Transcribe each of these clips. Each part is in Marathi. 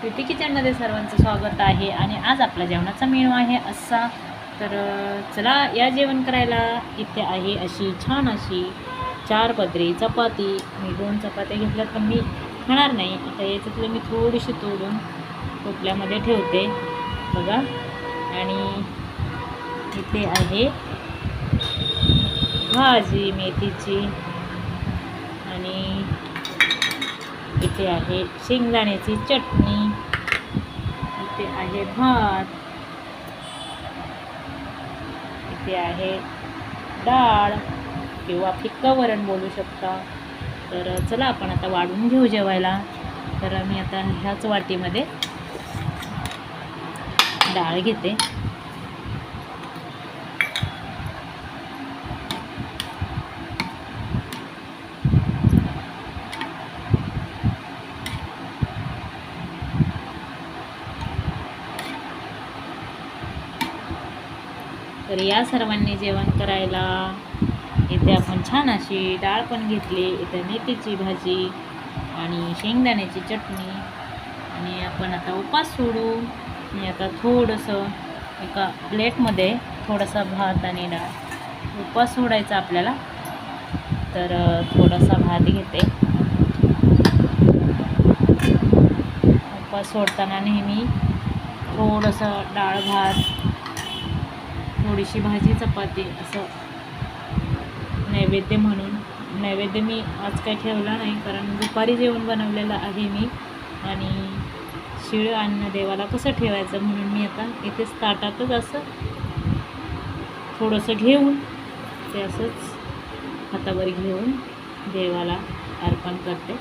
प्रीती किचनमध्ये सर्वांचं स्वागत आहे आणि आज आपला जेवणाचा मेनू आहे असा. तर चला या जेवण करायला. इथे आहे अशी छान अशी चार पदरी. चपाती. मी दोन चपात्या घेतल्यात पण मी खाणार नाही. आता याच्यातलं मी थोडीशी तोडून टोपल्यामध्ये ठेवते. बघा. आणि इथे आहे भाजी मेथीची आणि इथे आहे शेंगदाण्याची चटणी. इथे आहे भात. इथे आहे डाळ किंवा फिक्का वरण बोलू शकता. तर चला आपण आता वाढून घेऊ जेवायला. तर मी आता ह्याच वाटीमध्ये डाळ घेते. तर या सर्वांनी जेवण करायला. इथे आपण छान अशी डाळ पण घेतली इथे मेथीची भाजी आणि शेंगदाण्याची चटणी. आणि आपण आता उपास सोडू. मी आता थोडंसं एका प्लेटमध्ये थोडासा भात आणि डाळ. उपास सोडायचा आपल्याला. तर थोडासा भात घेते. उपास सोडताना नेहमी थोडंसं डाळ भात थोडीशी भाजी चपाती असं नैवेद्य म्हणून. नैवेद्य मी आज काही ठेवला नाही कारण दुपारी जेवण बनवलेलं आहे मी. आणि शिळ अन्न देवाला कसं ठेवायचं म्हणून मी आता इथेच ताटातच असं थोडंसं घेऊन ते असंच हातावर घेऊन देवाला अर्पण करते.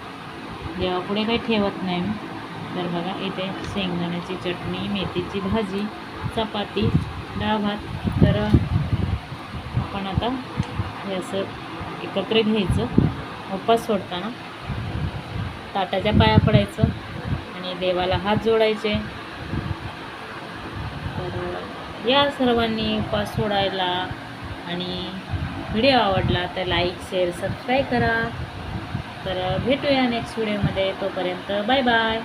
देवापुढे काही ठेवत नाही मी. तर बघा इथे शेंगदाण्याची चटणी मेथीची भाजी चपाती डाळ भात तर आपण आता हे असं एकत्र घ्यायचं. उपास सोडताना ताटाच्या पाया पडायचं आणि देवाला हात जोडायचे. तर या सर्वांनी उपास सोडायला आणि व्हिडिओ आवडला तर लाईक शेअर सबस्क्राईब करा. तर भेटूया नेक्स्ट व्हिडिओमध्ये तोपर्यंत बाय बाय.